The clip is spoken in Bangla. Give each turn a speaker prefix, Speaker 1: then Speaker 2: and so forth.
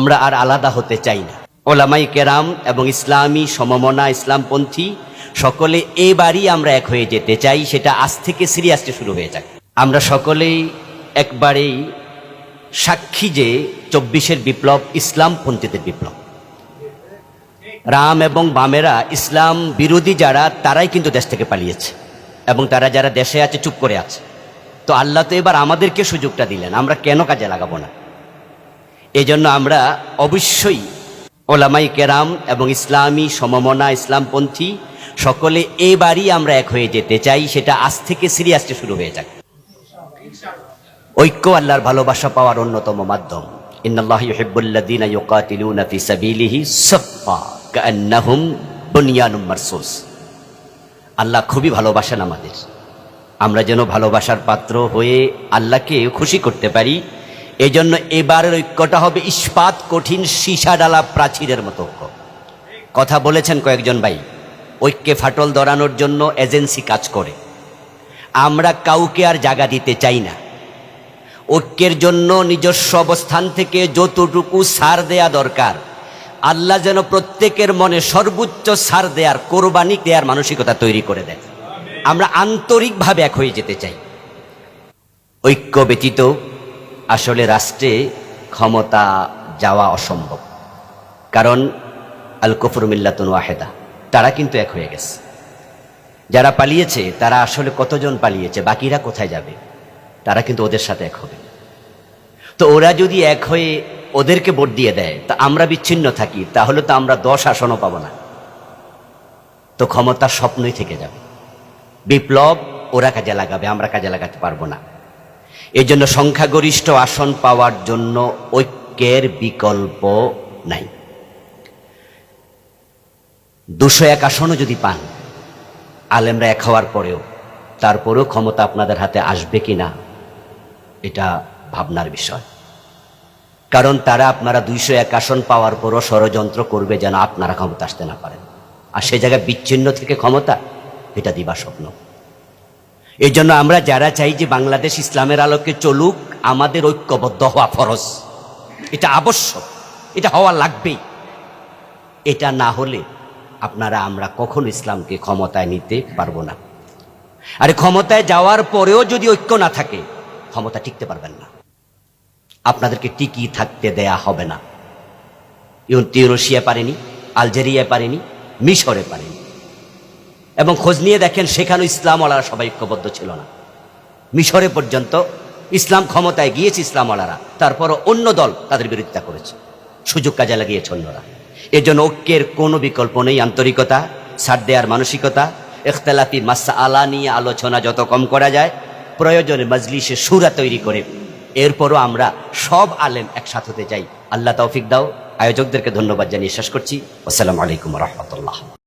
Speaker 1: আমরা আর আলাদা হতে চাই না। ওলামাই কেরাম এবং ইসলামী সমমনা ইসলামপন্থী সকলে এবারই আমরা এক হয়ে যেতে চাই, সেটা আজ থেকে সিরিয়াসলি শুরু হয়ে যাক। আমরা সকলেই একবারেই সাক্ষী যে চব্বিশের বিপ্লব ইসলামপন্থীদের বিপ্লব। রাম এবং বামেরা ইসলাম বিরোধী যারা, তারাই কিন্তু দেশ থেকে পালিয়েছে এবং তারা যারা দেশে আছে, চুপ করে আছে। তো আল্লাহ তো এবার আমাদেরকে সুযোগটা দিলেন, আমরা কেন কাজে লাগাবো না? এই জন্য আমরা অবশ্যই ওলামাই কেরাম এবং ইসলামী সমমনা ইসলামপন্থী সকলে এবারই আমরা এক হয়ে যেতে চাই, সেটা আজ থেকে সিরিয়াসলি শুরু হয়ে যাক। ঐক্য আল্লাহর ভালোবাসা পাওয়ার অন্যতম মাধ্যম। আল্লাহ খুবই ভালোবাসেন আমাদের। আমরা যেন ভালোবাসার পাত্র হয়ে আল্লাহকে খুশি করতে পারি এই জন্য এবারের ঐক্যটা হবে ইস্পাত কঠিন সীসা ডালা প্রাচীরের মতো ঐক্য। কথা বলেছেন কয়েকজন ভাই, ঐক্যে ফাটল ধরানোর জন্য এজেন্সি কাজ করে। আমরা কাউকে আর জায়গা দিতে চাই না। ঐক্যের জন্য নিজস্ব অবস্থান থেকে যতটুকু সার দেয়া দরকার, আল্লাহ যেন প্রত্যেকের মনে সর্বোচ্চ সার দেয়ার, কোরবানি দেয়ার মানসিকতা তৈরি করে দেয় আমরা আন্তরিকভাবে এক হয়ে যেতে চাই। ঐক্য ব্যতীত আসলে রাষ্ট্রে ক্ষমতা যাওয়া অসম্ভব। কারণ আল কফর মিল্লাতুন ওয়াহেদা, তারা কিন্তু এক হয়ে গেছে। যারা পালিয়েছে, তারা আসলে কতজন পালিয়েছে, বাকিরা কোথায় যাবে, তারা কিন্তু ওদের সাথে এক হবে। তো ওরা যদি এক হয়ে ওদেরকে ভোট দিয়ে দেয়, তা আমরা বিচ্ছিন্ন থাকি, তাহলে তো আমরা দশ আসনও পাবো না। তো ক্ষমতার স্বপ্নই থেকে যাবে। বিপ্লব ওরা কাজে লাগাবে, আমরা কাজে লাগাতে পারব না। এই জন্য সংখ্যাগরিষ্ঠ আসন পাওয়ার জন্য ঐক্যের বিকল্প নাই। দুশো এক আসনও যদি পান, আলেমরা এক হওয়ার পরেও তারপরেও ক্ষমতা আপনাদের হাতে আসবে কি না এটা ভাবনার বিষয়। কারণ তারা আপনারা দুইশো এক আসন পাওয়ার পরও ষড়যন্ত্র করবে যেন আপনারা ক্ষমতা আসতে না পারেন। আর সে জায়গায় বিচ্ছিন্ন থেকে ক্ষমতা, এটা দিবা স্বপ্ন। এই জন্য আমরা যারা চাই যে বাংলাদেশ ইসলামের আলোকে চলুক, আমাদের ঐক্যবদ্ধ হওয়া ফরজ। এটা আবশ্যক, এটা হওয়া লাগবেই। এটা না হলে আপনারা, আমরা কখনো ইসলামকে ক্ষমতায় নিতে পারব না। আরে ক্ষমতায় যাওয়ার পরেও যদি ঐক্য না থাকে, ক্ষমতা টিকতে পারবেন না। আপনাদেরকে টিকি থাকতে দেয়া হবে না। ইউরোশিয়া পারেনি আলজেরিয়া পারেনি, মিশরে পারেনি। এবং খোঁজ নিয়ে দেখেন সেখানেও ইসলামওয়ালারা সবাই ঐক্যবদ্ধ ছিল না। মিশরে পর্যন্ত ইসলাম ক্ষমতায় গিয়েছে ইসলামওয়ালারা। তারপরও অন্য দল তাদের বিরোধিতা করেছে। সুযোগ কাজে লাগিয়েছে অন্যরা এর জন্য ঐক্যের কোনো বিকল্প নেই আন্তরিকতা, ছাড় দেওয়ার মানসিকতা ইখতলাফি মাসা আলা নিয়ে আলোচনা যত কম করা যায়, প্রয়োজনে মজলিসে সুরা তৈরি করে এরপরও আমরা সব আলেম একসাথে হতে চাই। আল্লাহ তৌফিক দাও। আয়োজকদেরকে ধন্যবাদ জানিয়ে শেষ করছি। আসসালামু আলাইকুম রহমতুল্লাহ।